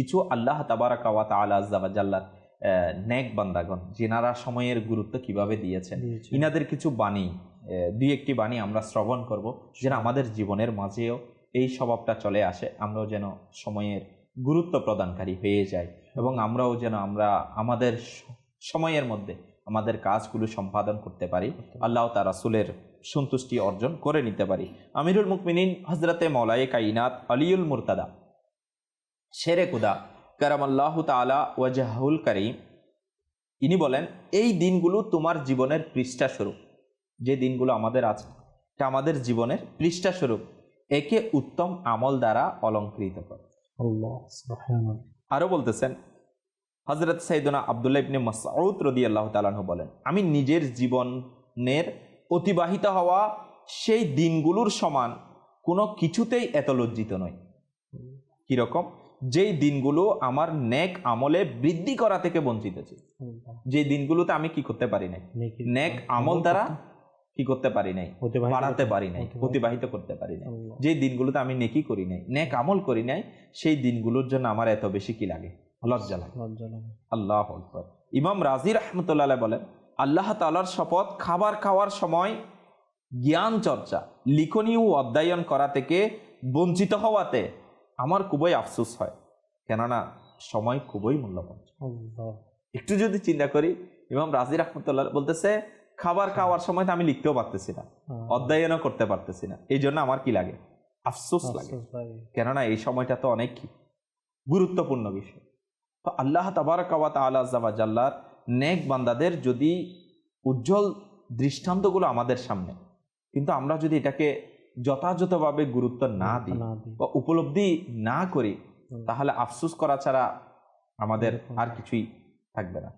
কিছু আল্লাহ আজ্জা ওয়া জাল্লার আহ, নেক বান্দাগণ যেনারা সময়ের গুরুত্ব কীভাবে দিয়েছেন। ইনাদের কিছু বাণী দুই একটি বাণী আমরা শ্রবণ করব যেন আমাদের জীবনের মাঝেও এই স্বভাবটা চলে আসে আমরাও যেন সময়ের গুরুত্ব প্রদানকারী হয়ে যাই এবং আমরাও যেন আমরা আমাদের সময়ের মধ্যে আমাদের কাজগুলো সম্পাদন করতে পারি আল্লাহ তার রাসুলের সন্তুষ্টি অর্জন করে নিতে পারি আমিরুল মুকমিনিন হজরতে মৌলায়ে কাইনাত আলিউল মুরতাদা শেরে কুদা। কারাম আল্লাহ তালা ওয়াজাহুল করিম। ইনি বলেন এই দিনগুলো তোমার জীবনের পৃষ্ঠা স্বরূপ। যে দিনগুলো আমাদের আছে এটা আমাদের জীবনের পৃষ্ঠা স্বরূপ। একে উত্তম আমল দ্বারা অলঙ্কৃত করো। আরও বলতেছেন হজরত সাইদুনা আবদুল্লাহ ইবনে মাসউদ রদি আল্লাহ তালাহ বলেন আমি নিজের জীবনের অতিবাহিত হওয়া সেই দিনগুলোর সমান কোনো কিছুতেই এত লজ্জিত নয় কীরকম যেই দিনগুলো আমার নেক আমলে বৃদ্ধি করা থেকে বঞ্চিত আল্লাহ। যে দিনগুলোতে আমি কি করতে পারি নাই? নেকি নেক আমল দ্বারা কি করতে পারি নাই? বাড়াতে পারি নাই অতিবাহিত- অতিবাহিত করতে পারি নাই। যে দিনগুলোতে আমি নেকি করি নাই নেক আমল করি নাই সেই দিনগুলোর জন্য আমার এত বেশি কি লাগে? লজ্জা লাগে। আল্লাহ আকবর। ইমাম রাজি রহমতুল্লাহ বলেন আল্লাহ তালার শপথ খাবার খাওয়ার সময় জ্ঞান চর্চা লিখনী ও অধ্যায়ন করা থেকে বঞ্চিত হওয়াতে আমার খুবই আফসোস হয়। কেননা সময় খুবই মূল্যবান। একটু যদি চিন্তা করি ইমাম রাজি রহমতুল্লাহ বলতেছে খাবার খাওয়ার সময় তো আমি লিখতেও পারতেছি না আহ, অধ্যয়নও করতে পারতেছি না। এই জন্য আমার কি লাগে? আফসোস লাগে। কেননা এই সময়টা তো অনেক গুরুত্বপূর্ণ বিষয়। তো আল্লাহ তাবারকাওয়াত আলা জাল্লার নেক বান্দাদের যদি উজ্জ্বল দৃষ্টান্তগুলো আমাদের সামনে কিন্তু আমরা যদি এটাকে যথাযথভাবে গুরুত্ব না দিই না বা উপলব্ধি না করি তাহলে আফসুস করা ছাড়া আমাদের আর কিছুই থাকবে না।